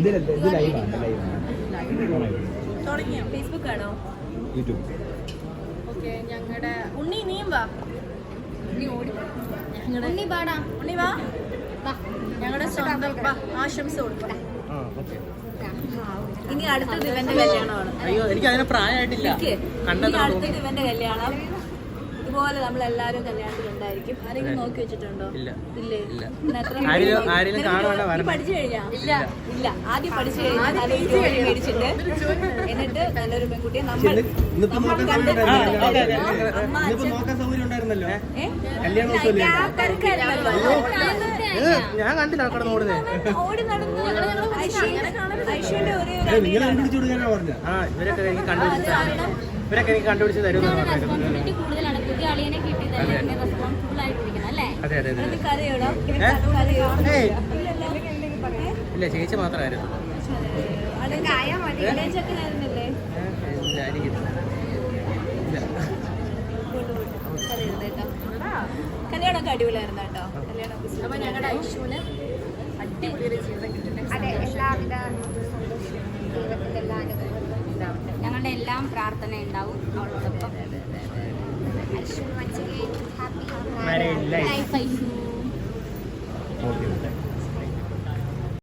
ഇത് ലൈവാണ് ലൈവാണ്. തുടങ്ങിയോ? ഫേസ്ബുക്ക് ആണോ? യൂട്യൂബ്. ഓക്കെ ഞങ്ങളുടെ ഉണ്ണി നീയും വാ. ഞങ്ങളുടെ ഉണ്ണി വാടാ. ഉണ്ണി വാ. ഞങ്ങളുടെ സ്വന്തം ആശംസ കൊടുക്കാം. ഇനി അടുത്തത് ഇവന്റെ കല്യാണമാണ്. അയ്യോ എനിക്ക് അതിന് പ്രായമായിട്ടില്ല അടുത്തത് ഇവന്റെ കല്യാണം. ഇതുപോലെ നമ്മൾ എല്ലാവരും കല്യാണത്തിലുണ്ടായിരിക്കും ആരെങ്കിലും നോക്കി വെച്ചിട്ടുണ്ടോ? ഇല്ല. പഠിച്ചു കഴിഞ്ഞാ? ഇല്ല. ഇല്ല. ആദ്യം പഠിച്ചു കഴിഞ്ഞാൽ നല്ലൊരു ജോലി മേടിച്ചിട്ട് എന്നിട്ട് നല്ലൊരു പെൺകുട്ടിയെ നമ്മൾ ഞാൻ കണ്ടില്ല കടന്ന് ഓടുന്നത്. ഓടി നടന്നു ഐശ്വര്യ ഒരേ ഏ, ഒരു ആ ഇവരൊക്കെ. ഇവരൊക്കെ എനിക്ക് കണ്ടുപിടിച്ച് തരും അതെ അതെ. അതെ? ഇല്ല ചേച്ചി മാത്രമായിരുന്നു. കല്യാണമൊക്കെ അടിപൊളിയായിരുന്നു കേട്ടോ. കല്യാണം അപ്പൊ ഞങ്ങളുടെ ഐഷുവിന് അടിപൊളി ജീവിതം കിട്ടട്ടെ അതെ എല്ലാവിധ ദൈവത്തിന്റെ എല്ലാ അനുഗ്രഹങ്ങളും ഉണ്ടാവട്ടെ ഞങ്ങളുടെ എല്ലാം പ്രാർത്ഥന ഉണ്ടാവും അവളോടൊപ്പം ഐശ്വര്യ വഞ്ചകയും ഹാപ്പി. ലൈഫ്